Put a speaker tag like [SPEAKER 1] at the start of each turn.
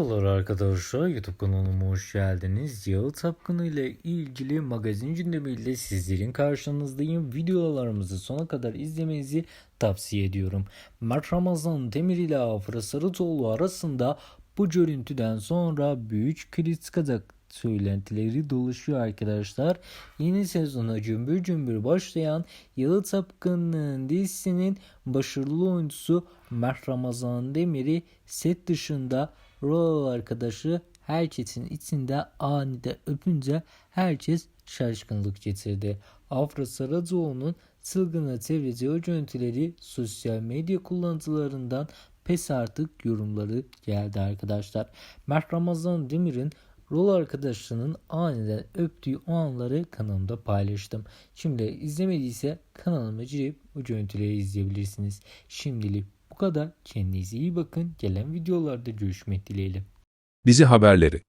[SPEAKER 1] Merhabalar arkadaşlar YouTube kanalıma hoş geldiniz. Yağı Tapkını ile ilgili magazin gündemiyle sizlerin karşınızdayım. Videolarımızı sona kadar izlemenizi tavsiye ediyorum. Mert Ramazan Demir ile Afra Sarıtoğlu arasında bu görüntüden sonra büyük kritik adak söylentileri dolaşıyor arkadaşlar. Yeni sezona cümbür cümbür başlayan Yağı Tapkını'nın dizisinin başarılı oyuncusu Mert Ramazan Demir'i set dışında rol arkadaşı herkesin içinde anide öpünce herkes şaşkınlık getirdi. Afra Saracoğlu'nun çılgına çevireceği görüntüleri sosyal medya kullanıcılarından pes artık yorumları geldi arkadaşlar. Mert Ramazan Demir'in rol arkadaşının aniden öptüğü o anları kanalımda paylaştım. Şimdi izlemediyse kanalıma girip o görüntüleri izleyebilirsiniz. Şimdilik bu kadar. Kendinize iyi bakın. Gelen videolarda görüşmek dileğiyle.
[SPEAKER 2] Dizi haberleri